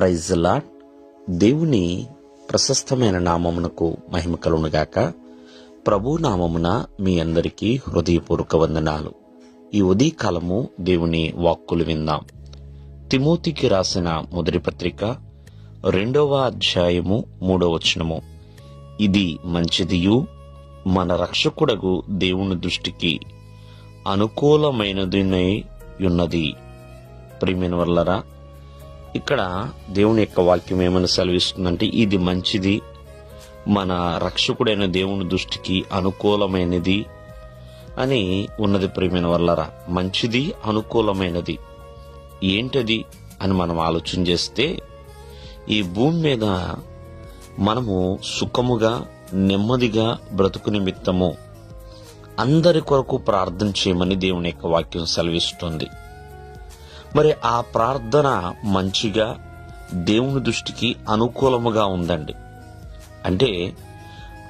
Praise lord దేవుని ప్రశస్తమైన నామమునకు మహిమ కలుగునుగాక ప్రభు నామమున మీ అందరికీ హృదయపూర్వక వందనాలు. ఈ ఉదయకాలము దేవుని వాక్కులు విందాం. తిమోతికి రాసిన మొదటి పత్రిక రెండవ అధ్యాయము మూడవ వచనము. ఇది మంచిదియు మన రక్షకుడగు దేవుని దృష్టికి అనుకూలమైనదినై ఉన్నది. ప్రిమిన్ వల్లరా ఇక్కడ దేవుని యొక్క వాక్యం ఏమైనా సెలవిస్తుందంటే ఇది మంచిది. మన రక్షకుడైన దేవుని దృష్టికి అనుకూలమైనది అని ఉన్నది ప్రేమైన వల్లరా మంచిది అనుకూలమైనది. ఏంటది అని మనం ఆలోచన చేస్తే ఈ భూమి మీద మనము సుఖముగా నెమ్మదిగా బ్రతుకు నిమిత్తము అందరి కొరకు ప్రార్థన చేయమని దేవుని యొక్క వాక్యం సెలవిస్తుంది. మరి ఆ ప్రార్థన మంచిగా దేవుని దృష్టికి అనుకూలముగా ఉందండి. అంటే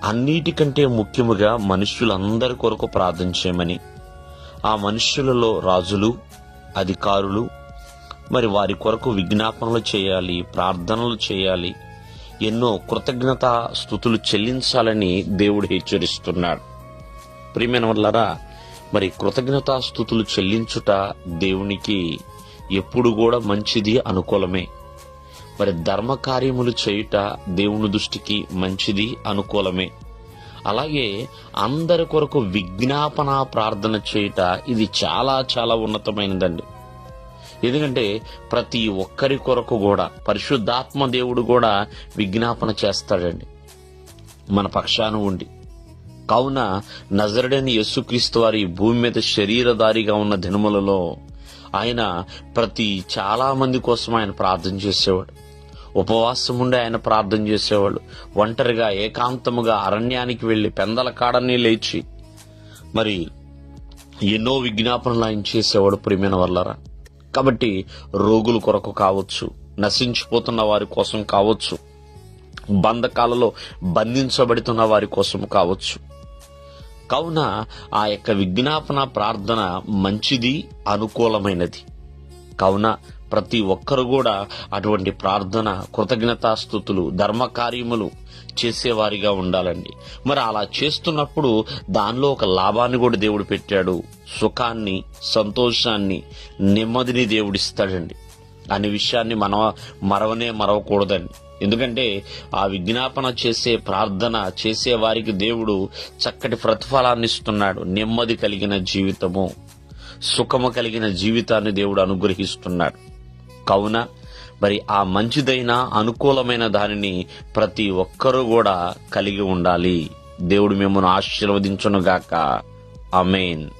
అన్నిటికంటే ముఖ్యముగా మనుష్యులందరి కొరకు ప్రార్థన చేయమని ఆ మనుష్యులలో రాజులు అధికారులు మరి వారి కొరకు విజ్ఞాపనలు చేయాలి ప్రార్థనలు చేయాలి ఎన్నో కృతజ్ఞత స్థుతులు చెల్లించాలని దేవుడు హెచ్చరిస్తున్నాడు. ప్రియమైన వల్లరా మరి కృతజ్ఞతా స్థుతులు చెల్లించుట దేవునికి ఎప్పుడు కూడా మంచిది అనుకూలమే. మరి ధర్మ కార్యములు చేయుట దేవుని దృష్టికి మంచిది అనుకూలమే. అలాగే అందరి కొరకు విజ్ఞాపన ప్రార్థన చేయుట ఇది చాలా చాలా ఉన్నతమైనదండి. ఎందుకంటే ప్రతి ఒక్కరి కొరకు కూడా పరిశుద్ధాత్మ దేవుడు కూడా విజ్ఞాపన చేస్తాడండి. మన పక్షాన ఉండి. కావున నజరడని యేసుక్రీస్తు వారి భూమి మీద శరీరధారిగా ఉన్న దినములలో ఆయన ప్రతి చాలామంది కోసం ఆయన ప్రార్థన చేసేవాడు. ఉపవాసం ఉండి ఆయన ప్రార్థన చేసేవాడు. ఒంటరిగా ఏకాంతముగా అరణ్యానికి వెళ్ళి పెందల కాడని లేచి మరి ఎన్నో విజ్ఞాపనలు ఆయన చేసేవాడు ప్రియమైన వల్లరా. కాబట్టి రోగుల కొరకు కావచ్చు నశించిపోతున్న వారి కోసం కావచ్చు బంధకాలలో బంధించబడుతున్న వారి కోసం కావచ్చు కావున ఆ యొక్క విజ్ఞాపన ప్రార్థన మంచిది అనుకూలమైనది. కావున ప్రతి ఒక్కరు కూడా అటువంటి ప్రార్థన కృతజ్ఞతాస్థుతులు ధర్మ కార్యములు చేసేవారిగా ఉండాలండి. మరి అలా చేస్తున్నప్పుడు దానిలో ఒక లాభాన్ని కూడా దేవుడు పెట్టాడు. సుఖాన్ని సంతోషాన్ని నెమ్మదిని దేవుడిస్తాడండి అనే విషయాన్ని మనం మరవనే మరవకూడదండి. ఎందుకంటే ఆ విజ్ఞాపన చేసే ప్రార్థన చేసే వారికి దేవుడు చక్కటి ప్రతిఫలాన్ని ఇస్తున్నాడు. నెమ్మది కలిగిన జీవితము సుఖము కలిగిన జీవితాన్ని దేవుడు అనుగ్రహిస్తున్నాడు. కావున మరి ఆ మంచిదైన అనుకూలమైన దానిని ప్రతి ఒక్కరూ కూడా కలిగి ఉండాలి. దేవుడు మిమ్మల్ని ఆశీర్వదించునుగాక. అమేన్